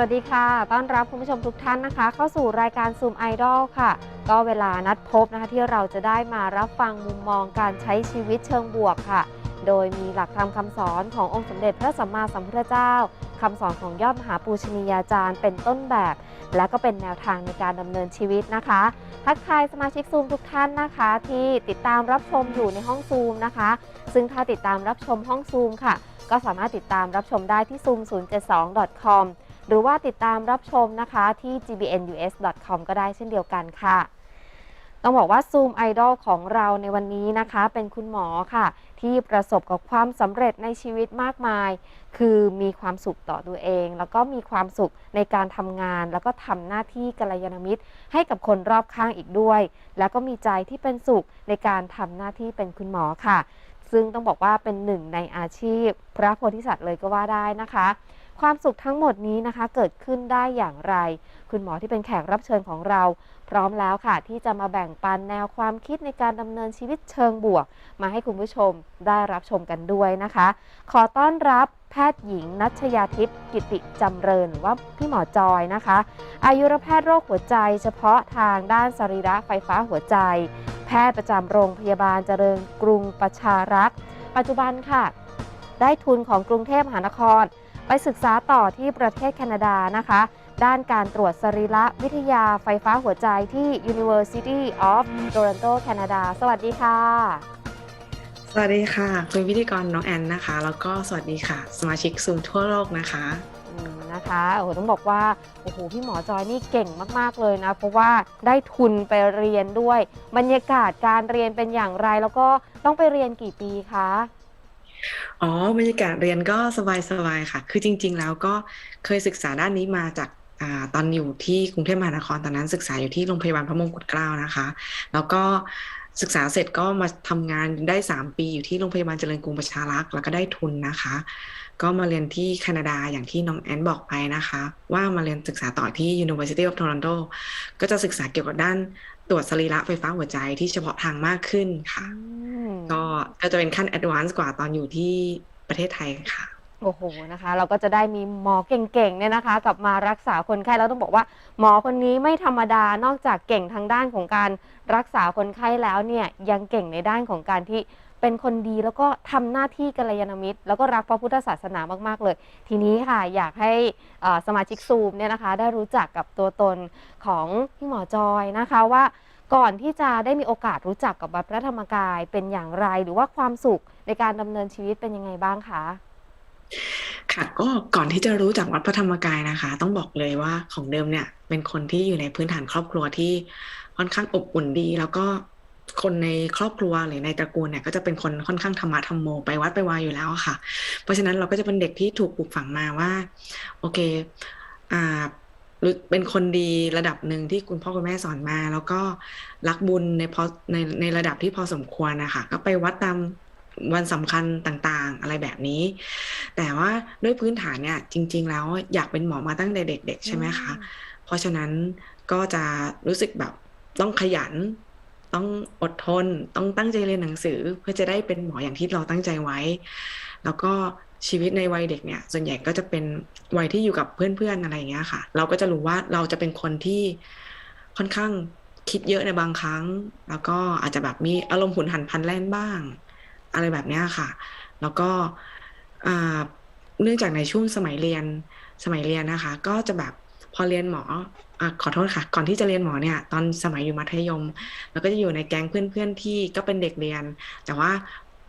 วัสดีค่ะ ต้อนรับคุณผู้ชมทุกท่านนะคะ เข้าสู่รายการซูมไอดอลค่ะ ก็เวลานัดพบนะคะที่เราจะได้มารับฟังมุมมองการใช้ชีวิตเชิงบวกค่ะ โดยมีหลักธรรมคำสอนขององค์สมเด็จพระสัมมาสัมพุทธเจ้าคำสอนของยอดมหาปูชนียาจารย์เป็นต้นแบบ และก็เป็นแนวทางในการดำเนินชีวิตนะคะ ทักทายสมาชิกซูมทุกท่านนะคะ ที่ติดตามรับชมอยู่ในห้องซูมนะคะ ซึ่งถ้าติดตามรับชมห้องซูมค่ะ ก็สามารถติดตามรับชมได้ที่ zoom 072 com หรือว่าติดตามรับชมนะคะที่ gbnus.com ก็ได้เช่นเดียวกันค่ะ ต้องบอกว่า Zoom Idol ของเราในวันนี้นะคะ เป็นคุณหมอค่ะ ที่ประสบกับความสำเร็จในชีวิตมากมาย คือมีความสุขต่อตัวเอง แล้วก็มีความสุขในการทำงาน แล้วก็ทำหน้าที่กัลยาณมิตร ให้กับคนรอบข้างอีกด้วย แล้วก็มีใจที่เป็นสุขในการทำหน้าที่เป็นคุณหมอค่ะซึ่งต้องบอกว่าเป็นหนึ่งในอาชีพ พระโพธิสัตว์เลยก็ว่าได้นะคะ ความสุขทั้งหมดนี้นะคะ เกิดขึ้นได้อย่างไร คุณหมอที่เป็นแขกรับเชิญของเรา พร้อมแล้วค่ะ ที่จะมาแบ่งปันแนวความคิดในการดำเนินชีวิตเชิงบวก มาให้คุณผู้ชมได้รับชมกันด้วยนะคะ ขอต้อนรับแพทย์หญิง นัชยาทิพย์กิติจำเริญหรือว่าพี่หมอจอยนะคะ อายุรแพทย์โรคหัวใจ เฉพาะทางด้านสรีระไฟฟ้าหัวใจ แพทย์ประจำโรงพยาบาลเจริญกรุงประชารักษ์ปัจจุบันค่ะ ได้ทุนของกรุงเทพมหานคร ไปศึกษาต่อที่ประเทศแคนาดานะคะ ด้านการตรวจสรีระวิทยาไฟฟ้าหัวใจที่ University of Toronto แคนาดา สวัสดีค่ะ สวัสดีค่ะ คุณพิธีกรน้องแอนนะคะ แล้วก็สวัสดีค่ะ สมาชิกซูมทั่วโลกนะคะอืมนะคะโอ้โหต้องบอกว่าโอ้โหพี่หมอจอยนี่เก่งมากๆเลยนะ เพราะว่าได้ทุนไปเรียนด้วย บรรยากาศการเรียนเป็นอย่างไร แล้วก็ต้องไปเรียนกี่ปีคะ อ๋อบรรยากาศเรียนก็สบายๆค่ะ คือจริง ๆ แล้วก็เคยศึกษาด้านนี้มาจากอาตอนอยู่ที่กรุงเทพมหานครตอนนั้นศึกษาอยู่ที่โรงพยาบาลพระมงกุฎเกล้านะคะ แล้วก็ศึกษาเสร็จก็มาทำงานได้3ปีอยู่ที่โรงพยาบาลเจริญกรุงประชารักษ์แล้วก็ได้ทุนนะคะ ก็มาเรียนที่แคนาดาอย่างที่น้องแอนบอกไปนะคะ ว่ามาเรียนศึกษาต่อที่ University of Toronto ก็จะศึกษาเกี่ยวกับด้าน ตรวจสรีระไฟฟ้าหัวใจที่เฉพาะทางมากขึ้นค่ะอืมก็ก็จะเป็นขั้นแอดวานซ์กว่าตอนอยู่ที่ประเทศไทยค่ะ โอ้โหนะคะ เราก็จะได้มีหมอเก่งๆเนี่ยนะคะ กลับมารักษาคนไข้แล้วต้องบอกว่า หมอคนนี้ไม่ธรรมดานอกจากเก่งทางด้านของการรักษาคนไข้แล้วเนี่ยยังเก่งในด้านของการที่ เป็นคนดีแล้วก็ทำหน้าที่กัลยาณมิตร แล้วก็รักพระพุทธศาสนามาก ๆ เลย ทีนี้ค่ะอยากให้สมาชิกซูมเนี่ยนะคะ ได้รู้จักกับตัวตนของพี่หมอจอยนะคะว่าก่อนที่จะได้มีโอกาสรู้จักกับวัดพระธรรมกายเป็นอย่างไรหรือว่าความสุขในการดำเนินชีวิตเป็นยังไงบ้างคะค่ะก็ก่อนที่จะรู้จักวัดพระธรรมกายนะคะ ต้องบอกเลยว่าของเดิมเนี่ยเป็นคนที่อยู่ในพื้นฐานครอบครัวที่ค่อนข้างอบอุ่นดี แล้วก็ คนในครอบครัวหรือในตระกูลเนี่ยก็จะเป็นคนค่อนข้างธรรมะธรรมโมไปวัดไปวาอยู่แล้วอะค่ะ เพราะฉะนั้นเราก็จะเป็นเด็กที่ถูกปลูกฝังมาว่า โอเคอ่ารู้เป็นคนดีระดับหนึ่งที่คุณพ่อคุณแม่สอนมา แล้วก็รักบุญในพอในในระดับที่พอสมควรนะคะก็ไปวัดตามวันสำคัญต่างๆ อะไรแบบนี้ แต่ว่าด้วยพื้นฐานเนี่ย จริง ๆ แล้วอยากเป็นหมอมาตั้งแต่เด็ก ๆ ใช่ไหมคะ เพราะฉะนั้นก็จะรู้สึกแบบต้องขยัน ต้องอดทน ต้องตั้งใจเรียนหนังสือ เพื่อจะได้เป็นหมออย่างที่เราตั้งใจไว้ แล้วก็ชีวิตในวัยเด็กเนี่ย ส่วนใหญ่ก็จะเป็นวัยที่อยู่กับเพื่อนๆอะไรอย่างเงี้ยค่ะ เราก็จะรู้ว่าเราจะเป็นคนที่ค่อนข้างคิดเยอะในบางครั้ง แล้วก็อาจจะแบบมีอารมณ์หุนหันพลันแล่นบ้าง อะไรแบบเนี้ยค่ะ แล้วก็เนื่องจากในช่วงสมัยเรียนสมัยเรียนนะคะ ก็จะแบบพอเรียนหมอ อะขอโทษค่ะ ก่อนที่จะเรียนหมอเนี่ย ตอนสมัยอยู่มัธยม แล้วก็จะอยู่ในแก๊งเพื่อนๆที่ก็เป็นเด็กเรียน แต่ว่า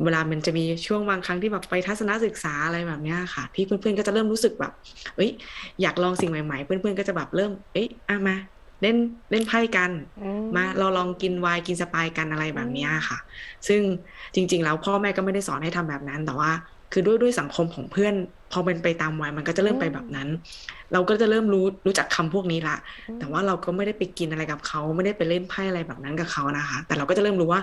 เวลามันจะมีช่วงบางครั้งที่แบบไปทัศนศึกษาอะไรแบบเนี้ยค่ะ ที่เพื่อนๆก็จะเริ่มรู้สึกแบบเอ้ย อยากลองสิ่งใหม่ๆ เพื่อนๆก็จะแบบเริ่ม เอ้ยอะมาเล่นเล่นไพ่กันอืมาเราลองกินไวน์กินสปายกันอะไรแบบเนี้ยค่ะ ซึ่งจริง ๆ แล้วพ่อแม่ก็ไม่ได้สอนให้ทำแบบนั้น แต่ว่า คือด้วยด้วยสังคมของเพื่อน พอเป็นไปตามวัยมันก็จะเริ่มไปแบบนั้น เราก็จะเริ่มรู้รู้จักคำพวกนี้ละ แต่ว่าเราก็ไม่ได้ไปกินอะไรกับเขาไม่ได้ไปเล่นไพ่อะไรแบบนั้นกับเขานะคะ แต่เราก็จะเริ่มรู้ว่า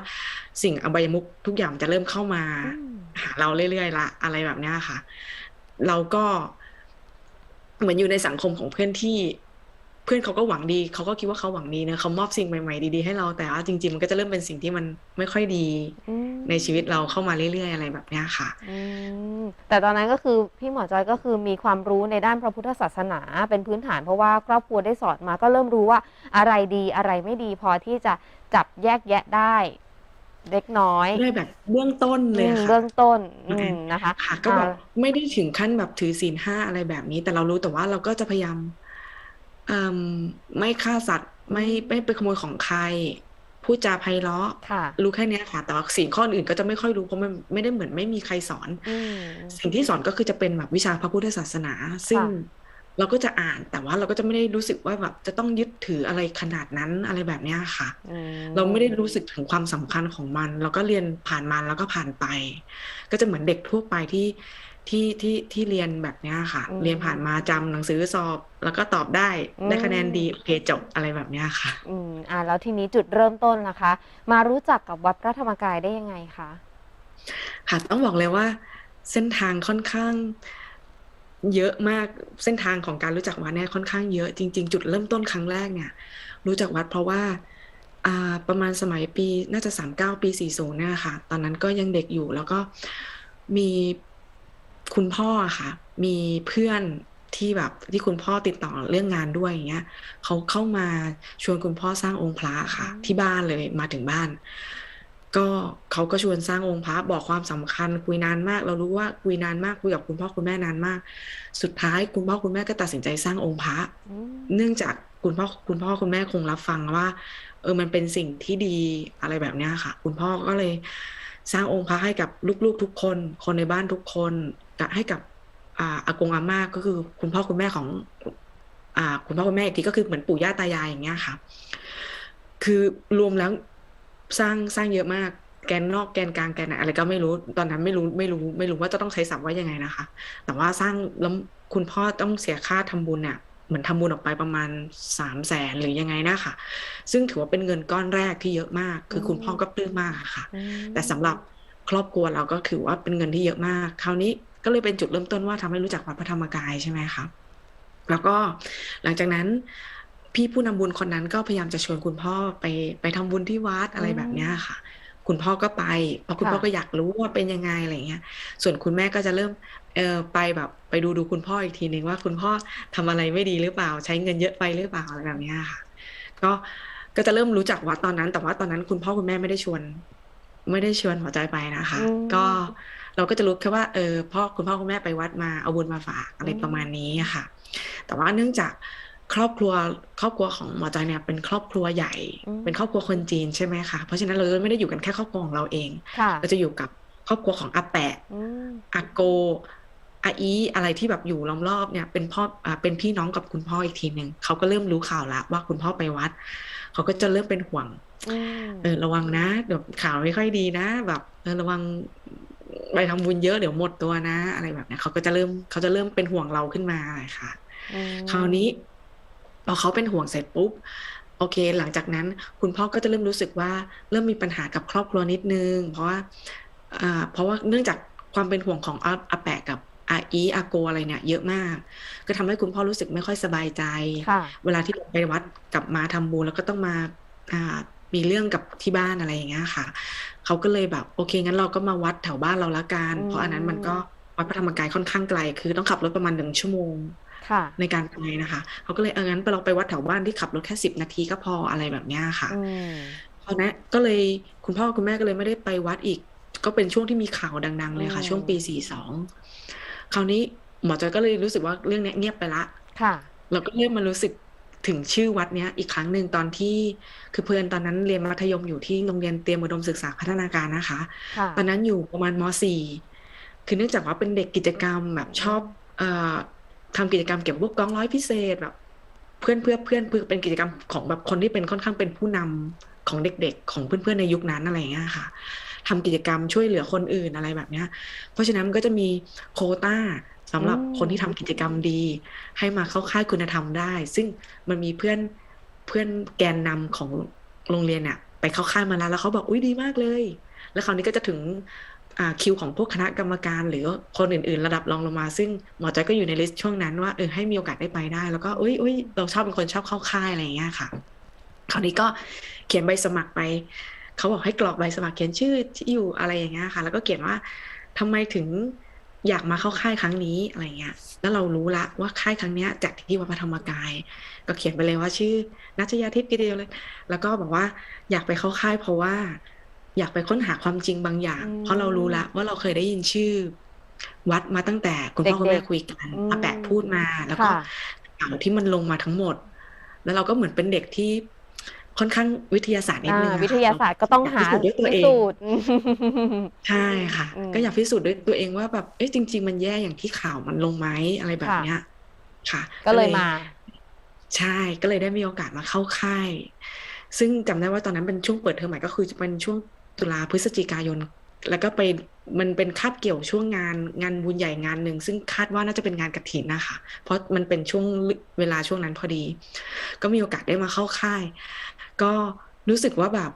สิ่งอบายมุขทุกอย่างจะเริ่มเข้ามาอืมหาเราเรื่อยๆละอะไรแบบเนี้ยค่ะ เราก็เหมือนอยู่ในสังคมของเพื่อนที่เพื่อนเขาก็หวังดีเขาก็คิดว่าเขาหวังดีนะเขามอบสิ่งใหม่ๆดีๆให้เราแต่ว่าจริง ๆ มันก็จะเริ่มเป็นสิ่งที่มันไม่ค่อยดีอืมในชีวิตเราเข้ามาเรื่อยๆอะไรแบบเนี้ยค่ะอืมแต่ตอนนั้นก็คือพี่หมอจอยก็คือมีความรู้ในด้านพระพุทธศาสนาเป็นพื้นฐานเพราะว่าครอบครัวได้สอนมา ก็เริ่มรู้ว่าอะไรดีอะไรไม่ดีพอที่จะจับแยกแยะได้เล็กน้อยได้แบบเบื้องต้นเลยอืมค่ะเบื้องต้นอือืมมนะคะค่ะก็แบบอ่าไม่ได้ถึงขั้นแบบถือศีลห้าอะไรแบบนี้ แต่เรารู้แต่ว่าเราก็จะพยายามเอิ่ม ไม่ฆ่าสัตว์ไม่ไม่ไปขโมยของใครพูดจาไพเราะค่ะรู้แค่เนี้ยค่ะ แต่ว่าสิ่งข้ออื่นก็จะไม่ค่อยรู้เพราะมันไม่ได้เหมือนไม่มีใครสอนอืมสิ่งที่สอนก็คือจะเป็นแบบวิชาพระพุทธศาสนา ซึ่งค่ะเราก็จะอ่านแต่ว่าเราก็จะไม่ได้รู้สึกว่าแบบจะต้องยึดถืออะไรขนาดนั้นอะไรแบบเนี้ยค่ะอืมเราไม่ได้รู้สึกถึงความสำคัญของมัน เราก็เรียนผ่านมันแล้วก็ผ่านไป ก็จะเหมือนเด็กทั่วไปที่ ที่ที่ที่เรียนแบบเนี้ยค่ะอืมเรียนผ่านมาจำหนังสือสอบ แล้วก็ตอบได้อืมได้คะแนนดีโอเคจบอะไรแบบเนี้ยค่ะ อืมอ่าแล้วทีนี้จุดเริ่มต้นล่ะคะ มารู้จักกับวัดพระธรรมกายได้ยังไงคะค่ะต้องบอกเลยว่า เส้นทางค่อนข้างเยอะมากเส้นทางของการรู้จักวัดเนี่ยค่อนข้างเยอะจริง ๆ จุดเริ่มต้นครั้งแรกเนี่ย รู้จักวัดเพราะว่าอ่าประมาณสมัยปีน่าจะสามเก้าปีสี่ศูนย์เนี่ยค่ะ ตอนนั้นก็ยังเด็กอยู่แล้วก็มี คุณพ่ออะค่ะ มีเพื่อนที่แบบที่คุณพ่อติดต่อเรื่องงานด้วยอย่างเงี้ยเขาเข้ามาชวนคุณพ่อสร้างองค์พระค่ะอืมที่บ้านเลยมาถึงบ้าน ก็เขาก็ชวนสร้างองค์พระบอกความสำคัญคุยนานมาก เรารู้ว่าคุยนานมากคุยกับคุณพ่อคุณแม่นานมาก สุดท้ายคุณพ่อคุณแม่ก็ตัดสินใจสร้างองค์พระอืมเนื่องจากคุณพ่อคุณพ่อคุณแม่คงรับฟังว่า เออมันเป็นสิ่งที่ดีอะไรแบบเนี้ยค่ะ คุณพ่อก็เลยสร้างองค์พระให้กับลูกๆทุกคน คนในบ้านทุกคนกับ ให้กับอ่าอากงอาม่าก็คือคุณพ่อคุณแม่ของอ่าคุณพ่อคุณแม่อีกทีก็คือเหมือนปู่ย่าตายายอย่างเงี้ยค่ะ คือรวมแล้วสร้างสร้างเยอะมากแกนนอกแกนกลางแกนไหนอะไรก็ไม่รู้ตอนนั้นไม่รู้ไม่รู้ ไม่รู้ว่าจะต้องใช้ศัพท์ว่ายังไงนะคะ แต่ว่าสร้างแล้วคุณพ่อต้องเสียค่าทำบุญเนี่ยเหมือนทำบุญออกไปประมาณสามแสนหรือยังไงนะค่ะซึ่งถือว่าเป็นเงินก้อนแรกที่เยอะมาก คือคุณพ่อก็ปลื้มมากค่ะอืมแต่สำหรับครอบครัวเราก็ถือว่าเป็นเงินที่เยอะมาก คราวนี้ ก็เลยเป็นจุดเริ่มต้นว่าทำให้รู้จักวัดพระธรรมกายใช่ไหมคะแล้วก็หลังจากนั้นพี่ผู้นำบุญคนนั้นก็พยายามจะชวนคุณพ่อไปไปทำบุญที่วัดอะไรแบบเนี้ยค่ะ คุณพ่อก็ไปเพราะคุณพ่อก็อยากรู้ว่าเป็นยังไงอะไรเงี้ย ส่วนคุณแม่ก็จะเริ่มเออไปแบบไปดูดูคุณพ่ออีกทีหนึ่งว่าคุณพ่อทำอะไรไม่ดีหรือเปล่า ใช้เงินเยอะไปหรือเปล่าอะไรแบบเนี้ยค่ะ ก็ก็จะเริ่มรู้จักวัดตอนนั้น แต่ว่าตอนนั้นคุณพ่อคุณแม่ไม่ได้ชวน ไม่ได้ชวนหัวใจไปนะคะอืมก็ เราก็จะรู้แค่ว่าเออพ่อคุณพ่อคุณแม่ไปวัดมาเอาบุญมาฝากอะไรอืมประมาณนี้ค่ะ แต่ว่าเนื่องจากครอบครัวครอบครัวของหมอจอยเนี่ยเป็นครอบครัวใหญ่ เป็นครอบครัวคนจีนใช่ไหมคะเพราะฉะนั้นเราก็ไม่ได้อยู่กันแค่ครอบครัวของเราเองค่ะเราจะอยู่กับครอบครัวของอาแปะอืมอาโกอาอีอะไรที่แบบอยู่ล้อมรอบเนี่ยเป็นพ่ออ่าเป็นพี่น้องกับคุณพ่ออีกทีหนึ่งเขาก็เริ่มรู้ข่าวละว่าคุณพ่อไปวัด เขาก็จะเริ่มเป็นห่วงอืมเออระวังนะเดี๋ยวข่าวไม่ค่อยดีนะ แบบเออระวัง ไปทำบุญเยอะเดี๋ยวหมดตัวนะ อะไรแบบเนี้ยเขาก็จะเริ่มเขาจะเริ่มเป็นห่วงเราขึ้นมาค่ะอืมคราวนี้พอเขาเป็นห่วงเสร็จปุ๊บโอเค หลังจากนั้นคุณพ่อก็จะเริ่มรู้สึกว่าเริ่มมีปัญหากับครอบครัวนิดนึง เพราะว่าอ่าเพราะว่าเนื่องจากความเป็นห่วงของอาอาแปะกับอาอีอาโกอะไรเนี่ยเยอะมาก ก็ทำให้คุณพ่อรู้สึกไม่ค่อยสบายใจค่ะเวลาที่ไปวัดกลับมาทำบุญแล้วก็ต้องมาอ่า มีเรื่องกับที่บ้านอะไรอย่างเงี้ยค่ะเขาก็เลยแบบโอเคงั้นเราก็มาวัดแถวบ้านเราละกันอืมเพราะอันนั้นมันก็วัดพระธรรมกายค่อนข้างไกล คือต้องขับรถประมาณหนึ่งชั่วโมงค่ะในการไปนะคะเขาก็เลยเอองั้นเราไปวัดแถวบ้านที่ขับรถแค่สิบนาทีก็พออะไรแบบเนี้ยค่ะอืมเพราะนั้นก็เลยคุณพ่อคุณแม่ก็เลยไม่ได้ไปวัดอีก ก็เป็นช่วงที่มีข่าวดัง ๆ เลยค่ะอืมช่วงปีสี่สองคราวนี้หมอจอยก็เลยรู้สึกว่าเรื่องเนี้ยเงียบไปละค่ะ เราก็เริ่มมารู้สึก ถึงชื่อวัดเนี้ยอีกครั้งหนึ่งตอนที่คือเพื่อนตอนนั้นเรียนมัธยมอยู่ที่โรงเรียนเตรียมอุดมศึกษาพัฒนาการนะคะค่ะตอนนั้นอยู่ประมาณม .4 คือเนื่องจากว่าเป็นเด็กกิจกรรมแบบชอบเอ่อทำกิจกรรมเกี่ยวกับพวกกองร้อยพิเศษแบบเพื่อนเพื่อนเพื่อนเพื่อนเป็นกิจกรรมของแบบคนที่เป็นค่อนข้างเป็นผู้นำของเด็กๆ ของเพื่อนๆในยุคนั้นอะไรอย่างเงี้ยค่ะทำกิจกรรมช่วยเหลือคนอื่นอะไรแบบเนี้ย เพราะฉะนั้นมันก็จะมีโควต้า สำหรับอืมคนที่ทำกิจกรรมดี ให้มาเข้าค่ายคุณธรรมได้ ซึ่งมันมีเพื่อนเพื่อนแกนนำของโรงเรียนเนี่ยไปเข้าค่ายมาแล้วแล้วเขาบอกอุ้ยดีมากเลย แล้วคราวนี้ก็จะถึงอ่าคิวของพวกคณะกรรมการหรือคนอื่น ๆ ระดับรองลงมา ซึ่งหมอจอยก็อยู่ในลิสต์ช่วงนั้นว่าเออให้มีโอกาสได้ไปได้ แล้วก็อุ้ยอุ้ยเราชอบเป็นคนชอบเข้าค่ายอะไรอย่างเงี้ยค่ะ คราวนี้ก็เขียนใบสมัครไปเขาบอกให้กรอกใบสมัครเขียนชื่อที่อยู่อะไรอย่างเงี้ยค่ะ แล้วก็เขียนว่าทำไมถึง อยากมาเข้าค่ายครั้งนี้อะไรเงี้ย แล้วเรารู้ละว่าค่ายครั้งเนี้ยจัดที่วัดพระธรรมกาย ก็เขียนไปเลยว่าชื่อนัชยาทิพย์กิติเดียวเลย แล้วก็บอกว่าอยากไปเข้าค่ายเพราะว่า อยากไปค้นหาความจริงบางอย่างอืมเพราะเรารู้ละว่าเราเคยได้ยินชื่อ วัดมาตั้งแต่คุณพ่อคุณเด็แม่กๆคุยกันอืมอาแปะพูดมา แล้วก็ค่ะข่าวที่มันลงมาทั้งหมด แล้วเราก็เหมือนเป็นเด็กที่ ค่อนข้างวิทยาศาสตร์นิดอ่านึงอะค่ะวิทยาศาสตร์ก็ต้องหาอยกพิสูจน์ด้วยตัวเองสูจน์ใช่ค่ะอืมก็อยากพิสูจน์ด้วยตัวเองว่าแบบเอ๊ะจริง ๆ มันแย่อย่างที่ข่าวมันลงไหมอะไรแบบเนี้ย ค่ะ ก็เลยมา ใช่ก็เลยได้มีโอกาสมาเข้าค่าย ซึ่งจำได้ว่าตอนนั้นเป็นช่วงเปิดเทอมใหม่ก็คือจะเป็นช่วงตุลาพฤศจิกายน แล้วก็ไปมันเป็นคาบเกี่ยวช่วงงานงานบุญใหญ่งานหนึ่งซึ่งคาดว่าน่าจะเป็นงานกฐินนะคะ เพราะมันเป็นช่วงเวลาช่วงนั้นพอดี ก็มีโอกาสได้มาเข้าค่าย ก็รู้สึกว่าแบบ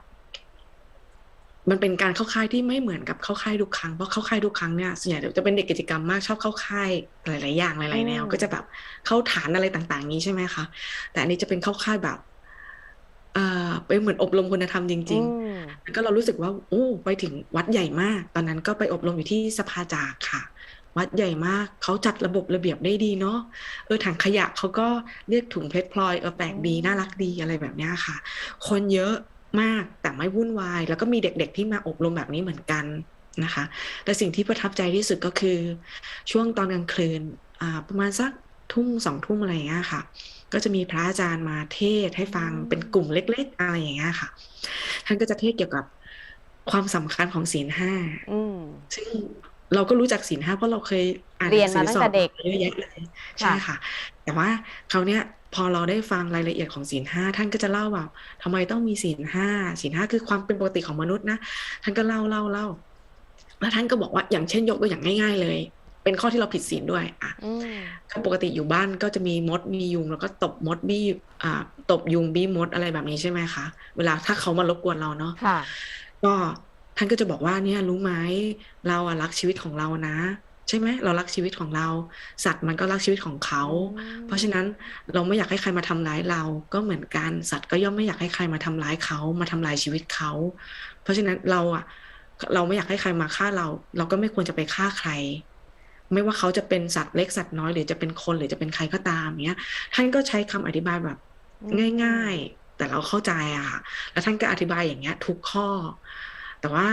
มันเป็นการเข้าค่ายที่ไม่เหมือนกับเข้าค่ายทุกครั้งเพราะเข้าค่ายทุกครั้งเนี่ยส่วนใหญ่จะเป็นเด็กกิจกรรมมากชอบเข้าค่ายหลาย ๆ อย่างหลาย ๆ แนวอืมก็จะแบบเข้าฐานอะไรต่าง ๆ นี้ใช่ไหมคะแต่อันนี้จะเป็นเข้าค่ายแบบเอ่อเป็นเหมือนอบรมคุณธรรมจริงอืมๆแล้วก็เรารู้สึกว่าโอ้ไปถึงวัดใหญ่มาก ตอนนั้นก็ไปอบรมอยู่ที่สภาจากค่ะ วัดใหญ่มากเขาจัดระบบระเบียบได้ดีเนาะเออถังขยะเขาก็เรียกถุงเพชรพลอยเออแปลกดีน่ารักดีอะไรแบบเนี้ยค่ะ คนเยอะมากแต่ไม่วุ่นวาย แล้วก็มีเด็กๆที่มาอบรมแบบนี้เหมือนกันนะคะ แต่สิ่งที่ประทับใจที่สุดก็คือ ช่วงตอนกลางคืนอ่าประมาณสักทุ่มสองทุ่มอะไรอย่างเงี้ยค่ะ ก็จะมีพระอาจารย์มาเทศน์ให้ฟังอืมเป็นกลุ่มเล็ก ๆ อะไรอย่างเงี้ยค่ะ ท่านก็จะเทศน์เกี่ยวกับความสำคัญของศีลห้าอืมซึ่ง เราก็รู้จักศีลห้าเพราะเราเคยอ่านหเรียนันงสืมาอตั้สงอแต่บเด็กเยอะแยะเลยใช่ค่ะ แต่ว่าคราวเนี้ยพอเราได้ฟังรายละเอียดของศีลห้าท่านก็จะเล่าว่าทำไมต้องมีศีลห้าศีลห้าคือความเป็นปกติของมนุษย์นะท่านก็เล่าเล่าเล่าแล้วท่านก็บอกว่าอย่างเช่นยกตัวอย่างง่าย ๆ เลย เป็นข้อที่เราผิดศีลด้วย อะอืมก็ปกติอยู่บ้านก็จะมีมดมียุงแล้วก็ตบมดบี้อ่า ตบยุงบี้มดอะไรแบบนี้ใช่ไหมคะเวลาถ้าเขามารบกวนเราเนาะค่ะก็ ท่านก็จะบอกว่าเนี่ยรู้ไหมเราอะรักชีวิตของเรานะ ใช่ไหมเรารักชีวิตของเรา สัตว์มันก็รักชีวิตของเขาอืมเพราะฉะนั้นเราไม่อยากให้ใครมาทำร้ายเราก็เหมือนกัน สัตว์ก็ย่อมไม่อยากให้ใครมาทำร้ายเขามาทำลายชีวิตเขา เพราะฉะนั้นเราอะเราไม่อยากให้ใครมาฆ่าเรา เราก็ไม่ควรจะไปฆ่าใคร ไม่ว่าเขาจะเป็นสัตว์เล็กสัตว์น้อยหรือจะเป็นคนหรือจะเป็นใครก็ตามเนี้ย ท่านก็ใช้คำอธิบายแบบง่าย ๆ แต่เราเข้าใจอะค่ะแล้วท่านก็อธิบายอย่างเงี้ย ทุกข้อ แต่ว่า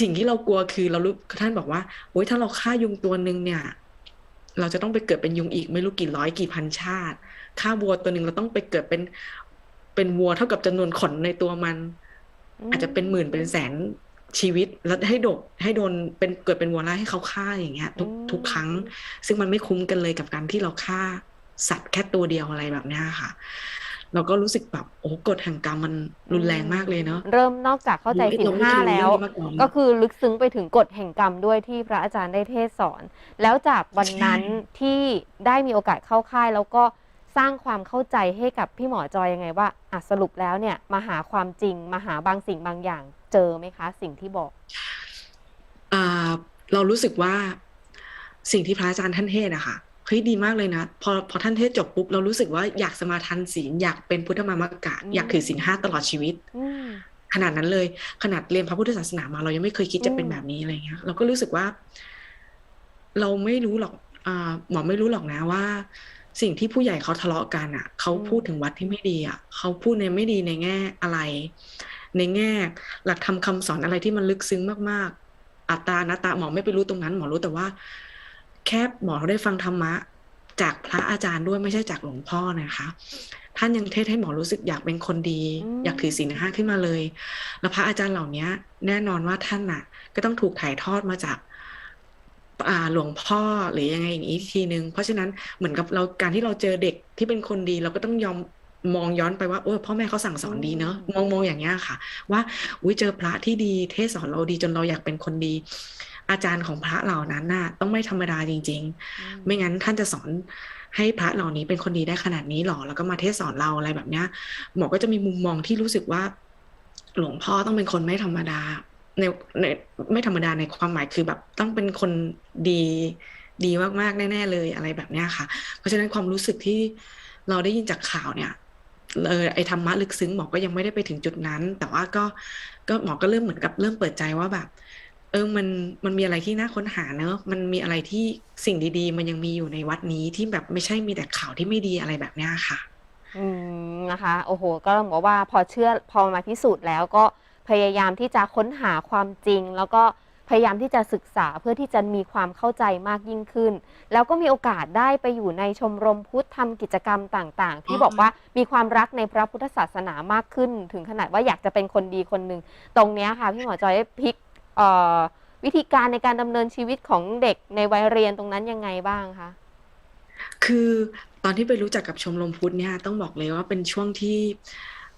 สิ่งที่เรากลัวคือเรารู้ท่านบอกว่าโอ๊ยถ้าเราฆ่ายุงตัวหนึ่งเนี่ย เราจะต้องไปเกิดเป็นยุงอีกไม่รู้กี่ร้อยกี่พันชาติฆ่าวัวตัวหนึ่งเราต้องไปเกิดเป็น เป็นวัวเท่ากับจำนวนขนในตัวมันมอาจจะเป็นหมื่นเป็นแสนชีวิตแล้วให้โดกให้โดนเป็นเกิดเป็นวัวไล่ให้เขาฆ่าอย่างเงี้ยทุกอืมทุกครั้ง ซึ่งมันไม่คุ้มกันเลยกับการที่เราฆ่าสัตว์แค่ตัวเดียวอะไรแบบเนี้ยค่ะ เราก็รู้สึกแบบโอ้กฎแห่งกรรมมันรุนแรงมากเลยเนาะเริ่มนอกจากเข้าใจศีลรไม่ห้าเคยรู้แล้วเรื่องนี้มาก่อนก็คือลึกซึ้งไปถึงกฎแห่งกรรมด้วยที่พระอาจารย์ได้เทศน์สอน แล้วจากวันนั้นที่ได้มีโอกาสเข้าค่าย แล้วก็สร้างความเข้าใจให้กับพี่หมอจอยยังไงว่าอะสรุปแล้วเนี่ยมาหาความจริงมาหาบางสิ่งบางอย่างเจอไหมคะ สิ่งที่บอกอ่าเรารู้สึกว่าสิ่งที่พระอาจารย์ท่านเทศน์อะค่ะ เฮ้ยดีมากเลยนะ พอพอท่านเทศน์จบปุ๊บเรารู้สึกว่าอยากสมาทานศีลอยากเป็นพุทธมามกะอืมอยากถือศีลห้าตลอดชีวิตอืมขนาดนั้นเลย ขนาดเรียนพระพุทธศาสนามาเรายังไม่เคยคิดจะเป็นอืมแบบนี้อะไรเงี้ย เราก็รู้สึกว่า เราไม่รู้หรอกอ่าหมอไม่รู้หรอกนะว่า สิ่งที่ผู้ใหญ่เขาทะเลาะกันอะเขาพูดถึงวัดที่ไม่ดีอะเขาพูดในไม่ดีในแง่อะไร ในแง่ หลักธรรมคำสอนอะไรที่มันลึกซึ้งมากๆ อัตตานาตาหมอไม่ไปรู้ตรงนั้น หมอรู้แต่ว่า แค่หมอได้ฟังธรรมะ จากพระอาจารย์ด้วยไม่ใช่จากหลวงพ่อนะคะ ท่านยังเทศน์ให้หมอรู้สึกอยากเป็นคนดีอืมอยากถือศีลห้าขึ้นมาเลย แล้วพระอาจารย์เหล่านี้แน่นอนว่าท่านน่ะ ก็ต้องถูกถ่ายทอดมาจากอ่าหลวงพ่อหรือยังไงอย่างนี้อีกทีนึง เพราะฉะนั้นเหมือนกับเราการที่เราเจอเด็กที่เป็นคนดีเราก็ต้องยอมมองย้อนไปว่าโอ้ยพ่อแม่เขาสั่งสอนดีเนอะมองมองอย่างเงี้ยค่ะ ว่าอุ้ยเจอพระที่ดีเทศสอนเราดีจนเราอยากเป็นคนดี อาจารย์ของพระเหล่านั้นน่ะต้องไม่ธรรมดาจริง ๆ ไม่งั้นท่านจะสอนให้พระเหล่านี้เป็นคนดีได้ขนาดนี้หรอ แล้วก็มาเทศสอนเราอะไรแบบเนี้ย หมอก็จะมีมุมมองที่รู้สึกว่า หลวงพ่อต้องเป็นคนไม่ธรรมดาในในไม่ธรรมดาในความหมายคือแบบต้องเป็นคนดีดีมากๆแน่ๆเลยอะไรแบบเนี้ยค่ะ เพราะฉะนั้นความรู้สึกที่เราได้ยินจากข่าวเนี่ยเออไอธรรมะลึกซึ้งหมอก็ยังไม่ได้ไปถึงจุดนั้น แต่ว่าก็ก็หมอก็เริ่มเหมือนกับเริ่มเปิดใจว่าแบบ เออมันมันมีอะไรที่น่าค้นหาเนอะมันมีอะไรที่สิ่งดี ๆ มันยังมีอยู่ในวัดนี้ที่แบบไม่ใช่มีแต่ข่าวที่ไม่ดีอะไรแบบเนี้ยค่ะ อืมนะคะโอ้โห ก็ต้องบอกว่าพอเชื่อพอมาพิสูจน์แล้วก็พยายามที่จะค้นหาความจริง แล้วก็พยายามที่จะศึกษาเพื่อที่จะมีความเข้าใจมากยิ่งขึ้น แล้วก็มีโอกาสได้ไปอยู่ในชมรมพุทธทำกิจกรรมต่างๆ ที่อ๋อบอกว่ามีความรักในพระพุทธศาสนามากขึ้น ถึงขนาดว่าอยากจะเป็นคนดีคนหนึ่งตรงเนี้ยค่ะพี่หมอจอยได้พลิกเอ่อ วิธีการในการดำเนินชีวิตของเด็กในวัยเรียนตรงนั้นยังไงบ้างคะคือตอนที่ไปรู้จักกับชมรมพุทธเนี่ยต้องบอกเลยว่าเป็นช่วงที่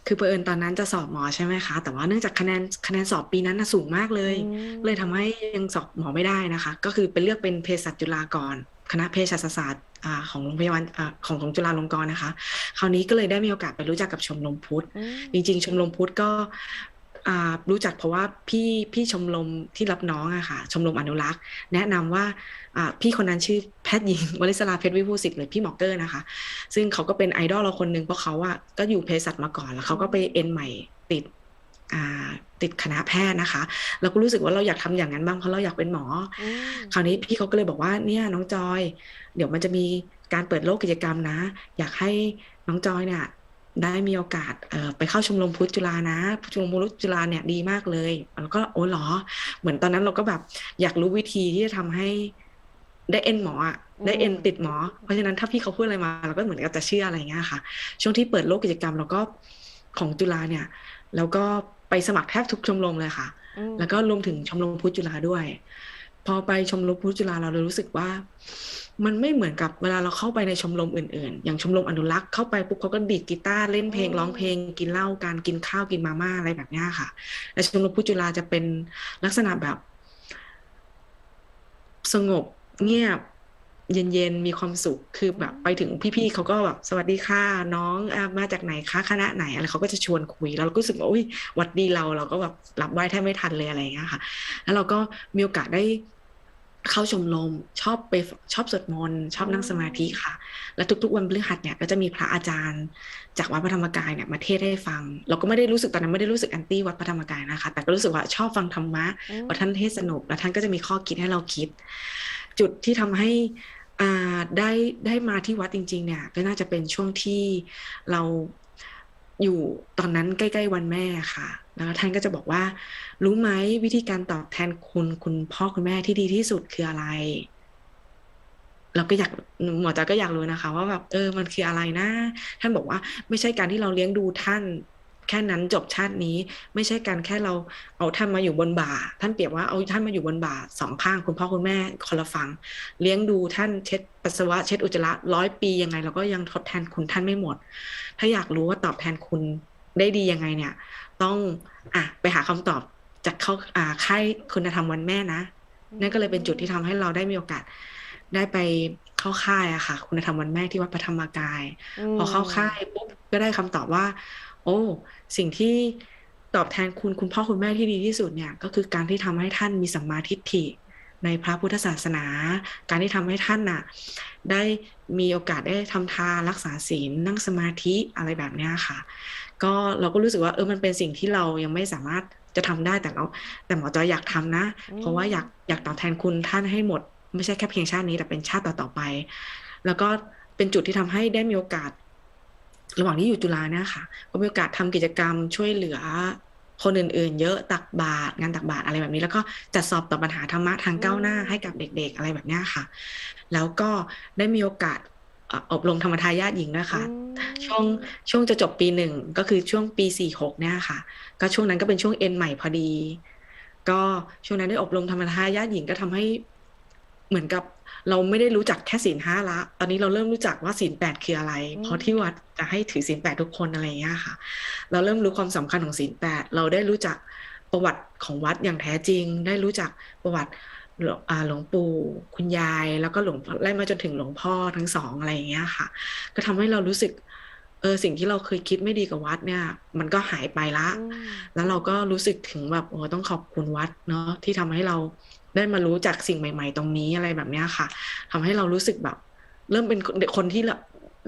คือเผอิญตอนนั้นจะสอบหมอใช่ไหมคะ แต่ว่าเนื่องจากคะแนนคะแนนสอบปีนั้นน่ะสูงมากเลยอืมเลยทำให้ยังสอบหมอไม่ได้นะคะ ก็คือไปเลือกเป็นเภสัชจุฬาก่อนคณะเภสัชศาสตร์อ่าของโรงพยาบาลอ่าของของจุฬาลงกรณ์นะคะ คราวนี้ก็เลยได้มีโอกาสไปรู้จักกับชมรมพุทธอืมจริง ๆ ชมรมพุทธก็ อ่ารู้จักเพราะว่าพี่พี่ชมรมที่รับน้องอะค่ะ ชมรมอนุรักษ์ แนะนำว่าอ่าพี่คนนั้นชื่อแพทย์หญิงวลิศราเพชรวิภูสิทธิ์หรือพี่หมอเกอร์นะคะ ซึ่งเขาก็เป็นไอดอลเราคนหนึ่งเพราะเขาอะก็อยู่เภสัชมาก่อนแล้วเขาก็ไปเอ็นใหม่ติดอ่าติดคณะแพทย์นะคะเราก็รู้สึกว่าเราอยากทำอย่างนั้นบ้างเพราะเราอยากเป็นหมออืมคราวนี้พี่เขาก็เลยบอกว่าเนี่ยน้องจอย เดี๋ยวมันจะมีการเปิดโลกกิจกรรมนะ อยากให้น้องจอยเนี่ย ได้มีโอกาสเอ่อไปเข้าชมรมพุทธจุฬานะชมรมพุทธจุฬาเนี่ยดีมากเลยแล้วก็โอ้เหรอ เหมือนตอนนั้นเราก็แบบอยากรู้วิธีที่จะทำให้ได้เอ็นหมออะได้เอ็นติดหมอ เพราะฉะนั้นถ้าพี่เขาพูดอะไรมาเราก็เหมือนกับจะเชื่ออะไรอย่างเงี้ยค่ะ ช่วงที่เปิดโลกกิจกรรมเราก็ของจุฬาเนี่ย แล้วก็ไปสมัครแทบทุกชมรมเลยค่ะอืมแล้วก็รวมถึงชมรมพุทธจุฬาด้วย พอไปชมรมพุทธจุฬาเราเลยรู้สึกว่า มันไม่เหมือนกับเวลาเราเข้าไปในชมรมอื่นๆ อย่างชมรมอนุรักษ์เข้าไปปุ๊บเขาก็ดีดกีตาร์เล่นเพลงร้องเพลงกินเหล้าการกินข้าวกินมาม่าอะไรแบบนี้ค่ะแต่ชมรมพุทธจุฬาจะเป็นลักษณะแบบ สงบเงียบเย็นๆ มีความสุข คือแบบไปถึงพี่ๆเขาก็แบบสวัสดีค่ะน้องอมาจากไหนคะคณะไหนอะไรเขาก็จะชวนคุย แล้วเราก็รู้สึกว่าอุ้ยหวัดดีเราเราก็แบบรับไหว้แทบไม่ทันเลยอะไรอย่างเงี้ยค่ะ แล้วเราก็มีโอกาสได้ เข้าชมรมชอบไปชอบสวดมนต์ชอบนั่งสมาธิค่ะ และทุกๆ วันพฤหัสเนี่ยก็จะมีพระอาจารย์ จากวัดพระธรรมกายเนี่ยมาเทศน์ให้ฟัง เราก็ไม่ได้รู้สึกตอนนั้นไม่ได้รู้สึกแอนตี้วัดพระธรรมกายนะคะ แต่ก็รู้สึกว่าชอบฟังธรรมะอืมว่าท่านเทศน์สนุก แล้วท่านก็จะมีข้อคิดให้เราคิด จุดที่ทำให้อ่าได้ได้มาที่วัดจริง ๆ เนี่ย ก็น่าจะเป็นช่วงที่เราอยู่ตอนนั้นใกล้ ๆ วันแม่ค่ะ แล้วท่านก็จะบอกว่า รู้ไหมวิธีการตอบแทนคุณคุณพ่อคุณแม่ที่ดีที่สุดคืออะไร เราก็อยากหมอจอยก็อยากรู้นะคะ ว่าแบบเออมันคืออะไรนะ ท่านบอกว่า ไม่ใช่การที่เราเลี้ยงดูท่านแค่นั้นจบชาตินี้ไม่ใช่การแค่เราเอาท่านมาอยู่บนบ่า ท่านเปรียบว่าเอาท่านมาอยู่บนบ่าสองข้างคุณพ่อคุณแม่คนละฝั่งเลี้ยงดูท่านเช็ดปัสสาวะเช็ดอุจจาระร้อยปียังไงเราก็ยังทดแทนคุณท่านไม่หมด ถ้าอยากรู้ว่าตอบแทนคุณได้ดียังไงเนี่ย ต้องอะไปหาคำตอบจากเข้าอ่าค่ายคุณธรรมวันแม่นะนั่นก็เลยเป็นจุดที่ทำให้เราได้มีโอกาส ได้ไปเข้าค่ายอะค่ะ คุณธรรมวันแม่ที่วัดพระธรรมกายมพอเข้าค่ายปุ๊บก็ได้คำตอบว่า โอ้ สิ่งที่ตอบแทนคุณคุณพ่อคุณแม่ที่ดีที่สุดเนี่ย ก็คือการที่ทำให้ท่านมีสัมมาทิฏฐิในพระพุทธศาสนา การที่ทำให้ท่านน่ะ ได้มีโอกาสได้ทำทานรักษาศีลนั่งสมาธิอะไรแบบเนี้ยค่ะ ก็เราก็รู้สึกว่าเออมันเป็นสิ่งที่เรายังไม่สามารถจะทำได้แต่เรา แต่หมอจอยอยากทำนะ เพราะว่าอยากอยากตอบแทนคุณท่านให้หมด ไม่ใช่แค่เพียงชาตินี้แต่เป็นชาติต่อๆไป แล้วก็เป็นจุดที่ทำให้ได้มีโอกาส ระหว่างที่อยู่จุฬาเนี่ยค่ะก็มีโอกาสทำกิจกรรมช่วยเหลือคนอื่นๆ เยอะตักบาตรงานตักบาตรอะไรแบบนี้ แล้วก็จัดสอบตอบปัญหาธรรมะทางก้าวหน้าให้กับเด็ก ๆ อะไรแบบเนี้ยค่ะ แล้วก็ได้มีโอกาสเอ่ออบรมธรรมทายาทหญิงนะคะอืมช่วงช่วงจะจบปีหนึ่งก็คือช่วงปีสี่หกเนี่ยค่ะ ก็ช่วงนั้นก็เป็นช่วงเอ็นใหม่พอดี ก็ช่วงนั้นได้อบรมธรรมทายาทหญิงก็ทำให้เหมือนกับเราไม่ได้รู้จักแค่ศีลห้าละ ตอนนี้เราเริ่มรู้จักว่าศีลแปดคืออะไรอืมเพราะที่วัดจะให้ถือศีลแปดทุกคนอะไรอย่างเงี้ยค่ะ เราเริ่มรู้ความสำคัญของศีลแปด เราได้รู้จักประวัติของวัดอย่างแท้จริง ได้รู้จักประวัติ หลวงอ่าหลวงปู่คุณยาย แล้วก็หลวงพ่อไล่มาจนถึงหลวงพ่อทั้งสองอะไรอย่างเงี้ยค่ะ ก็ทำให้เรารู้สึกเออสิ่งที่เราเคยคิดไม่ดีกับวัดเนี่ย มันก็หายไปละอืมแล้วเราก็รู้สึกถึงแบบโอ้ต้องขอบคุณวัดเนาะที่ทำให้เราได้มารู้จักสิ่งใหม่ ๆ ตรงนี้อะไรแบบเนี้ยค่ะทำให้เรารู้สึกแบบ เริ่มเป็นคนที่ละ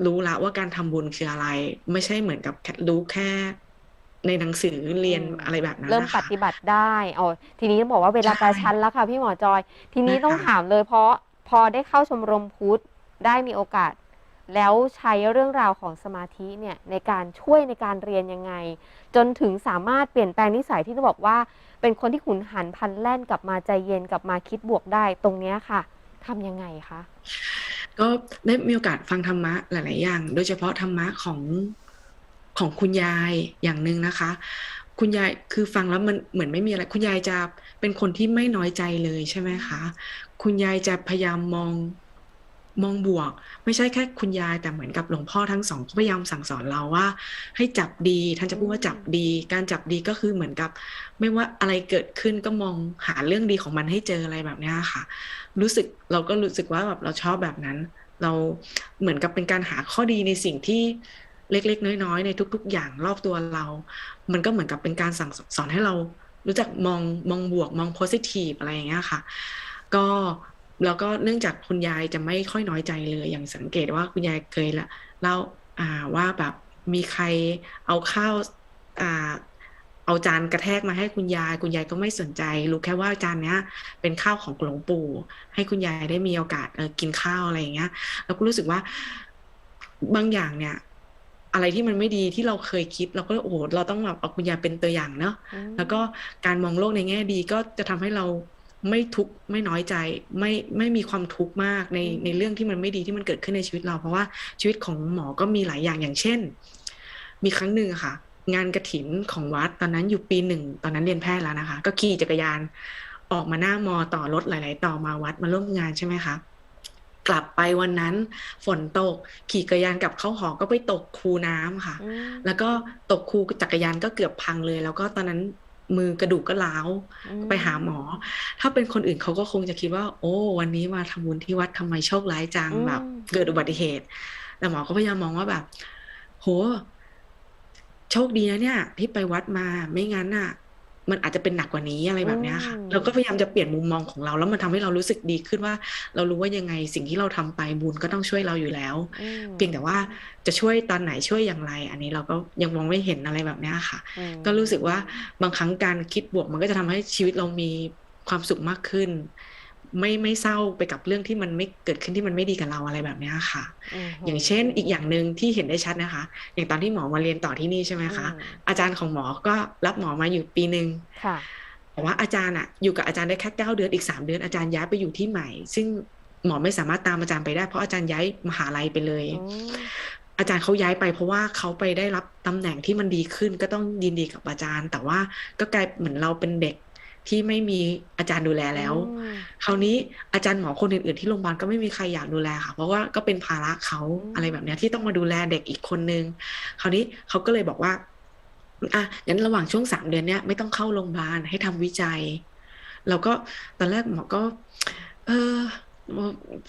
รู้ละว่าการทำบุญคืออะไร ไม่ใช่เหมือนกับแค่รู้แค่ ในหนังสือเรียนอืมอะไรแบบนั้นเริ่มนะปคะฏิบัติได้อ๋อทีนี้ต้องบอกว่าเวลาใช่กระชั้นแล้วค่ะพี่หมอจอย ทีนี้ใช่ต้องค่ะถามเลยเพราะพอได้เข้าชมรมพุทธได้มีโอกาส แล้วใช้เรื่องราวของสมาธิเนี่ยในการช่วยในการเรียนยังไง จนถึงสามารถเปลี่ยนแปลงนิสัยที่ต้องบอกว่า เป็นคนที่ขุนหันพลันแล่นกลับมาใจเย็นกลับมาคิดบวกได้ตรงเนี้ยค่ะทำยังไงคะก็ได้มีโอกาสฟังธรรมะหลาย ๆ อย่าง โดยเฉพาะธรรมะของ ของคุณยายอย่างหนึ่งนะคะ คุณยายคือฟังแล้วมันเหมือนไม่มีอะไร คุณยายจะเป็นคนที่ไม่น้อยใจเลยใช่ไหมคะ คุณยายจะพยายามมองมองบวก ไม่ใช่แค่คุณยายแต่เหมือนกับหลวงพ่อทั้งสองพยายามสั่งสอนเราว่า ให้จับดีท่านจะพูดว่าจับดี การจับดีก็คือเหมือนกับ ไม่ว่าอะไรเกิดขึ้นก็มองหาเรื่องดีของมันให้เจออะไรแบบนี้ค่ะ รู้สึกเราก็รู้สึกว่าแบบเราชอบแบบนั้น เราเหมือนกับเป็นการหาข้อดีในสิ่งที่ เล็ก ๆ น้อยๆในทุก ๆ อย่างรอบตัวเรา มันก็เหมือนกับเป็นการสั่งสอนให้เรารู้จักมองมองบวกมอง positive อะไรอย่างเงี้ยค่ะ ก็แล้วก็เนื่องจากคุณยายจะไม่ค่อยน้อยใจเลยอย่างสังเกตว่าคุณยายเคยละเล่าอ่าว่าแบบมีใครเอาข้าวอ่าเอาจานกระแทกมาให้คุณยาย คุณยายก็ไม่สนใจ รู้แค่ว่าจานเนี้ย เป็นข้าวของหลวงปู่ ให้คุณยายได้มีโอกาสเออกินข้าวอะไรอย่างเงี้ย แล้วก็รู้สึกว่าบางอย่างเนี่ย อะไรที่มันไม่ดีที่เราเคยคิด เราก็โอ้โหเราต้องแบบเอาคุณยายเป็นตัวอย่างเนาะอืมแล้วก็การมองโลกในแง่ดีก็จะทำให้เราไม่ทุกข์ไม่น้อยใจไม่ไม่มีความทุกข์มากในอืมในเรื่องที่มันไม่ดีที่มันเกิดขึ้นในชีวิตเรา เพราะว่าชีวิตของหมอก็มีหลายอย่างอย่างเช่น มีครั้งหนึ่งอะค่ะ งานกระถินของวัดตอนนั้นอยู่ปีหนึ่งตอนนั้นเรียนแพทย์แล้วนะคะ ก็ขี่จักรยานออกมาหน้ามอต่อรถหลาย ๆ ต่อมาวัดมาร่วมงานใช่ไหมคะ กลับไปวันนั้น ฝนตก ขี่จักรยานกลับเข้าหอก็ไปตกคูน้ำค่ะอืมแล้วก็ตกคูจักรยานก็เกือบพังเลย แล้วก็ตอนนั้นมือกระดูกก็ร้าวอืมไปหาหมอ ถ้าเป็นคนอื่นเขาก็คงจะคิดว่า โอ้ วันนี้มาทำบุญที่วัดทำไมโชคร้ายจังอืมแบบ เกิดอุบัติเหตุ แต่หมอก็พยายามมองว่าแบบ โห โชคดีนะเนี่ย ที่ไปวัดมาไม่งั้นน่ะ มันอาจจะเป็นหนักกว่านี้อะไรแบบเนี้ยค่ะอืมเราก็พยายามจะเปลี่ยนมุมมองของเรา แล้วมันทำให้เรารู้สึกดีขึ้นว่า เรารู้ว่ายังไงสิ่งที่เราทำไปบุญก็ต้องช่วยเราอยู่แล้วอืมเพียงแต่ว่าจะช่วยตอนไหนช่วยอย่างไร อันนี้เราก็ยังมองไม่เห็นอะไรแบบเนี้ยค่ะอืมก็รู้สึกว่าบางครั้งการคิดบวกมันก็จะทำให้ชีวิตเรามีความสุขมากขึ้น ไม่ไม่เศร้าไปกับเรื่องที่มันไม่เกิดขึ้นที่มันไม่ดีกับเราอะไรแบบเนี้ยค่ะมอย่างเช่นอีกอย่างหนึ่งที่เห็นได้ชัดนะคะ อย่างตอนที่หมอมาเรียนต่อที่นี่ใช่ไหมคะอืมอาจารย์ของหมอก็รับหมอมาอยู่ปีหนึ่งค่ะแต่ว่าอาจารย์อะอยู่กับอาจารย์ได้แค่เก้าเดือนอีกสามเดือนอาจารย์ย้ายไปอยู่ที่ใหม่ ซึ่งหมอไม่สามารถตามอาจารย์ไปได้ เพราะอาจารย์ย้ายมหาลัยไปเลยอืมอาจารย์เขาย้ายไปเพราะว่าเขาไปได้รับตำแหน่งที่มันดีขึ้นก็ต้องยินดีกับอาจารย์ แต่ว่าก็กลายเหมือนเราเป็นเด็ก ที่ไม่มีอาจารย์ดูแลแล้วอืมคราวนี้อาจารย์หมอคนอื่นๆที่โรงพยาบาลก็ไม่มีใครอยากดูแลค่ะ เพราะว่าก็เป็นภาระเขาอืมอะไรแบบเนี้ยที่ต้องมาดูแลเด็กอีกคนนึง คราวนี้เขาก็เลยบอกว่าอะงั้นระหว่างช่วงสามเดือนเนี้ยไม่ต้องเข้าโรงพยาบาลให้ทำวิจัย เราก็ตอนแรกหมอก็ เออ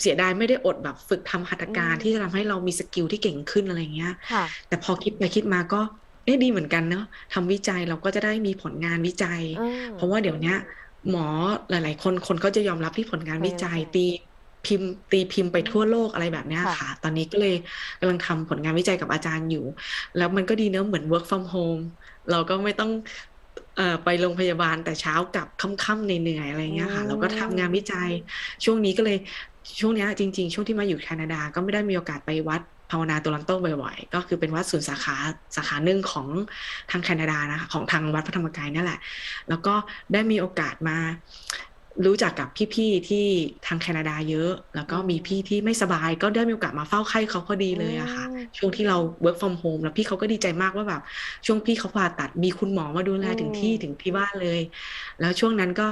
เสียดายไม่ได้อดแบบฝึกทำหัตถการอืมที่จะทำให้เรามีสกิลที่เก่งขึ้นอะไรเงี้ยค่ะแต่พอคิดไปคิดมาก็ เอ๊ะดีเหมือนกันเนาะทำวิจัยเราก็จะได้มีผลงานวิจัยอืมเพราะว่าเดี๋ยวเนี้ยหมอหลาย ๆ คนคนก็จะยอมรับที่ผลงานวิจัยใช่ตีพิมพ์ตีพิมพ์ไปทั่วโลกอะไรแบบเนี้ยค่ะค่ะ ตอนนี้ก็เลยกำลังทำผลงานวิจัยกับอาจารย์อยู่ แล้วมันก็ดีเนอะเหมือน work from home เราก็ไม่ต้องเอ่อไปโรงพยาบาลแต่เช้ากลับค่ำๆเหนื่อยๆอะไรเงี้ยค่ะเราก็ทำงานวิจัย ช่วงนี้ก็เลยช่วงเนี้ยจริง ๆ ช่วงที่มาอยู่แคนาดาก็ไม่ได้มีโอกาสไปวัด ภาวนาโตลอนโตบ่อยๆ ก็คือเป็นวัดศูนย์สาขาสาขาหนึ่งของทางแคนาดานะคะของทางวัดพระธรรมกายนั่นแหละ แล้วก็ได้มีโอกาสมารู้จักกับพี่ๆที่ทางแคนาดาเยอะ แล้วก็มีพี่ที่ไม่สบาย ก็ได้มีโอกาสมาเฝ้าไข้เขาพอดีเลยอะค่ะอืมช่วงที่เรา work from home แล้วพี่เขาก็ดีใจมากว่าแบบช่วงพี่เขาผ่าตัดมีคุณหมอมาดูแลอืมถึงที่ถึงที่บ้านเลย แล้วช่วงนั้นก็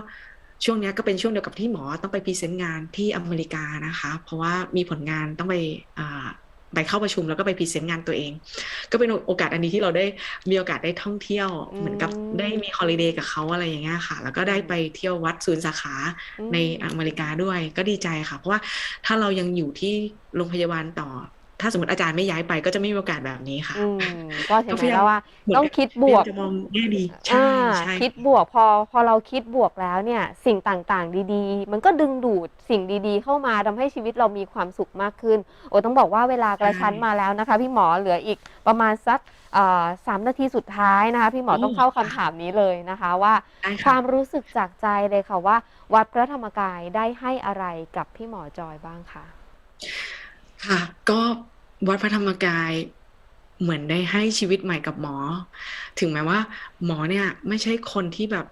ช่วงเนี้ยก็เป็นช่วงเดียวกับที่หมอต้องไปพรีเซนต์งานที่อเมริกานะคะ เพราะว่ามีผลงานต้องไปอ่า ไปเข้าประชุมแล้วก็ไปพรีเซนต์งานตัวเอง ก็เป็นโอกาสอันนี้ที่เราได้มีโอกาสได้ท่องเที่ยวอืมเหมือนกับได้มีฮอลิเดย์กับเขาอะไรอย่างเงี้ยค่ะ แล้วก็ได้ไปเที่ยววัดศูนย์สาขาอืมในอเมริกาด้วย ก็ดีใจค่ะ เพราะว่าถ้าเรายังอยู่ที่โรงพยาบาลต่อ ถ้าสมมติอาจารย์ไม่ย้ายไปก็จะไม่มีโอกาสแบบนี้ค่ะอืมก็เห็นก็ไหพมยายามแล้วว่าเหมือนต้องกับคิดพบยากยาวมจะมองแง่ดีใช่อ่าใช่คิดบวกพอพอเราคิดบวกแล้วเนี่ย สิ่งต่างๆ ดีๆ มันก็ดึงดูดสิ่งดีๆ เข้ามาทำให้ชีวิตเรามีความสุขมากขึ้น โอ้ต้องบอกว่าเวลากระชั้นมาแล้วนะคะ พี่หมอเหลืออีกประมาณสักเอ่อสามนาทีสุดท้ายนะคะ พี่หมอต้องเข้าคำถามนี้เลยนะคะว่าได้คค่ะวามรู้สึกจากใจเลยค่ะว่า วัดพระธรรมกายได้ให้อะไรกับพี่หมอจอยบ้างคะ ค่ะ ก็วัดพระธรรมกายเหมือนได้ให้ชีวิตใหม่กับหมอ ถึงแม้ว่า หมอเนี่ย ไม่ใช่คนที่แบบ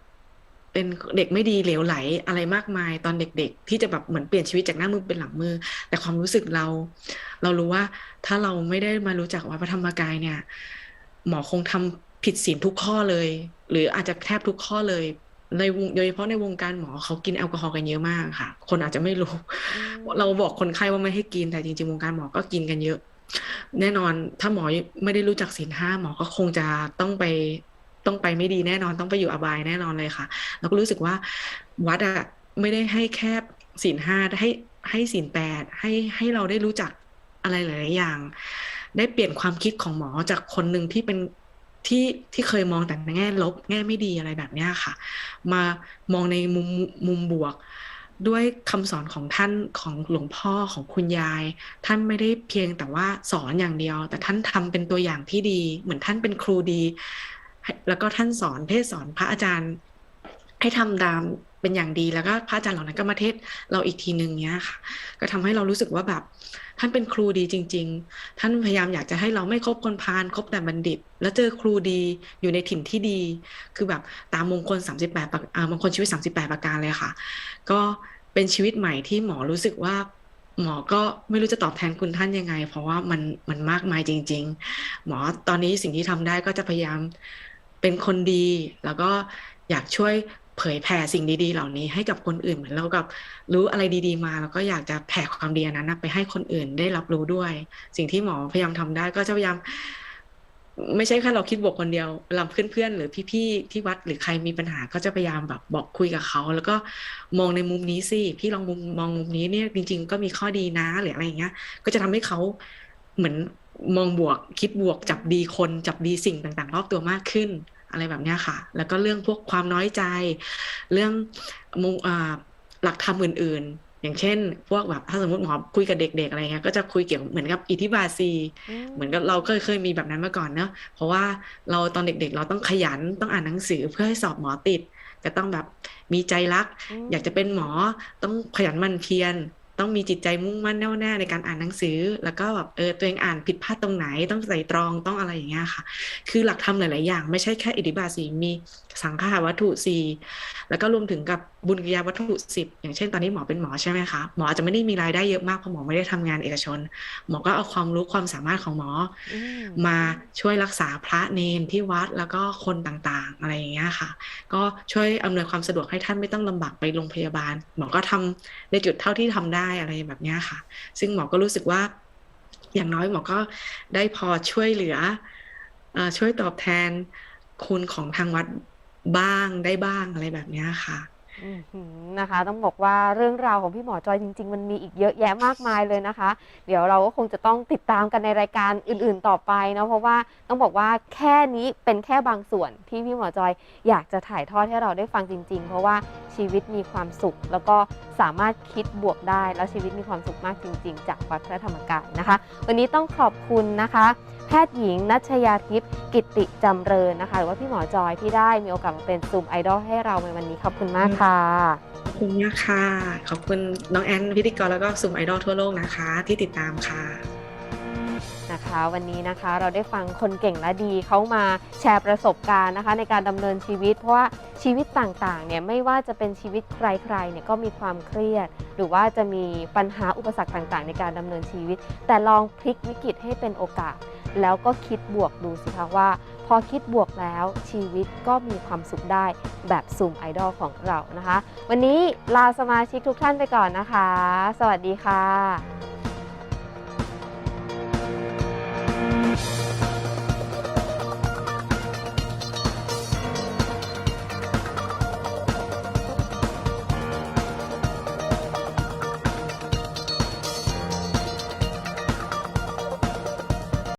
เป็นเด็กไม่ดีเหลวไหลอะไรมากมายตอนเด็ก ๆ ที่จะแบบเหมือนเปลี่ยนชีวิตจากหน้ามือเป็นหลังมือ แต่ความรู้สึกเรา เรารู้ว่าถ้าเราไม่ได้มารู้จักวัดพระธรรมกายเนี่ย หมอคงทำผิดศีลทุกข้อเลย หรืออาจจะแทบทุกข้อเลย ในวงโดยเฉพาะในวงการหมอเขากินแอลกอฮอล์กันเยอะมากค่ะ คนอาจจะไม่รู้อืมเราบอกคนไข้ว่าไม่ให้กินแต่จริงๆวงการหมอก็กินกันเยอะ แน่นอนถ้าหมอไม่ได้รู้จักศีลห้าหมอก็คงจะต้องไปต้องไปไม่ดีแน่นอนต้องไปอยู่อบายแน่นอนเลยค่ะ แล้วก็รู้สึกว่าวัดอะไม่ได้ให้แค่ศีลห้าให้ให้ศีลแปดให้ให้เราได้รู้จักอะไรหลายๆอย่าง ได้เปลี่ยนความคิดของหมอจากคนหนึ่งที่เป็น ที่ที่เคยมองแต่ในแง่ลบ แง่ไม่ดีอะไรแบบนี้ค่ะ มามองในมุมมุมบวก ด้วยคำสอนของท่านของหลวงพ่อของคุณยาย ท่านไม่ได้เพียงแต่ว่าสอนอย่างเดียว แต่ท่านทำเป็นตัวอย่างที่ดี เหมือนท่านเป็นครูดี แล้วก็ท่านสอนเทศสอนพระอาจารย์ให้ทำตาม เป็นอย่างดีแล้วก็พระอาจารย์เหล่านั้นก็มาเทศเราอีกทีหนึ่งเนี้ยค่ะ ก็ทำให้เรารู้สึกว่าแบบ ท่านเป็นครูดีจริง ๆ ท่านพยายามอยากจะให้เราไม่คบคนพาลคบแต่บัณฑิต แล้วเจอครูดีอยู่ในถิ่นที่ดี คือแบบตามมงคล 38ประมงคลชีวิต 38 ประการเลยค่ะ ก็เป็นชีวิตใหม่ที่หมอรู้สึกว่าหมอก็ไม่รู้จะตอบแทนคุณท่านยังไง เพราะว่ามันมันมากมายจริง ๆ หมอตอนนี้สิ่งที่ทำได้ก็จะพยายามเป็นคนดี แล้วก็อยากช่วย เผยแผ่สิ่งดีๆ เหล่านี้ให้กับคนอื่นเหมือนเรากับรู้อะไรดีๆมา แล้วก็อยากจะแผ่ความดีนั้นไปให้คนอื่นได้รับรู้ด้วย สิ่งที่หมอพยายามทำได้ก็จะพยายามไม่ใช่แค่เราคิดบวกคนเดียวเราเพื่อนๆหรือพี่ๆที่วัดหรือใครมีปัญหาก็จะพยายามแบบบอกคุยกับเขา แล้วก็มองในมุมนี้สิพี่ลองมุมมองมุมนี้เนี่ยจริง ๆ ก็มีข้อดีนะหรืออะไรอย่างเงี้ย ก็จะทำให้เขาเหมือนมองบวกคิดบวกจับดีคนจับดีสิ่งต่างๆ รอบตัวมากขึ้น อะไรแบบเนี้ยค่ะ แล้วก็เรื่องพวกความน้อยใจ เรื่องมุมอ่าหลักธรรมอื่น ๆ อย่างเช่น พวกแบบถ้าสมมติหมอคุยกับเด็ก ๆ อะไรเงี้ยก็จะคุยเกี่ยวเหมือนกับอิทธิบาทสีเหมือนกับเราเคยเคยมีแบบนั้นมาก่อนเนอะเพราะว่าเราตอนเด็ก ๆ เราต้องขยันต้องอ่านหนังสือเพื่อให้สอบหมอติดก็ต้องแบบมีใจรัก อยากจะเป็นหมอต้องขยันหมั่นเพียร ต้องมีจิตใจมุ่งมั่นแน่วแน่ในการอ่านหนังสือ แล้วก็แบบเออตัวเองอ่านผิดพลาดตรงไหน ต้องใส่ตรองต้องอะไรอย่างเงี้ยค่ะ คือหลักธรรมหลาย ๆ อย่าง ไม่ใช่แค่อิทธิบาทสีมีสังขาวัตถุสี่แล้วก็รวมถึงกับบุญกิริยาวัตถุสิบอย่างเช่นตอนนี้หมอเป็นหมอใช่ไหมคะหมออาจจะไม่ได้มีรายได้เยอะมากเพราะหมอไม่ได้ทำงานเอกชน หมอก็เอาความรู้ความสามารถของหมออืมมาช่วยรักษาพระเนนที่วัดแล้วก็คนต่างๆ อะไรอย่างเงี้ยค่ะ ก็ช่วยอำนวยความสะดวกให้ท่านไม่ต้องลำบากไปโรงพยาบาล หมอก็ทำในจุดเท่าที่ทำได้อะไรแบบเนี้ยค่ะ ซึ่งหมอก็รู้สึกว่า อย่างน้อยหมอก็ได้พอช่วยเหลือเอ่อช่วยตอบแทนคุณของทางวัดบ้างได้บ้างอะไรแบบเนี้ยค่ะอื้อหือ นะคะ ต้องบอกว่าเรื่องราวของพี่หมอจอยจริง ๆ มันมีอีกเยอะแยะมากมายเลยนะคะ เดี๋ยวเราก็คงจะต้องติดตามกันในรายการอื่น ๆ ต่อไปนะเพราะว่าต้องบอกว่าแค่นี้เป็นแค่บางส่วนที่พี่หมอจอยอยากจะถ่ายทอดให้เราได้ฟังจริง ๆ เพราะว่าชีวิตมีความสุข แล้วก็สามารถคิดบวกได้ แล้วชีวิตมีความสุขมากจริง ๆ จากวัดพระธรรมกายนะคะ วันนี้ต้องขอบคุณนะคะ แพทย์หญิงนัชยาทิพย์กิติจำเริญนะคะ หรือว่าพี่หมอจอยที่ได้มีโอกาสมาเป็นซูมไอดอลให้เราในวันนี้ขอบคุณมากค่ะขอบคุณมากค่ะ ขอบคุณน้องแอนพิธีกรแล้วก็ซูมไอดอลทั่วโลกนะคะ ที่ติดตามค่ะนะคะวันนี้นะคะเราได้ฟังคนเก่งและดีเขามาแชร์ประสบการณ์นะคะ ในการดำเนินชีวิต เพราะว่าชีวิตต่างๆเนี่ยไม่ว่าจะเป็นชีวิตใครๆเนี่ยก็มีความเครียด หรือว่าจะมีปัญหาอุปสรรคต่างๆ ในการดำเนินชีวิต แต่ลองพลิกวิกฤตให้เป็นโอกาส แล้วก็คิดบวกดูสิคะว่า พอคิดบวกแล้วชีวิตก็มีความสุขได้แบบซูมไอดอลของเรานะคะ วันนี้ลาสมาชิกทุกท่านไปก่อนนะคะ สวัสดีค่ะ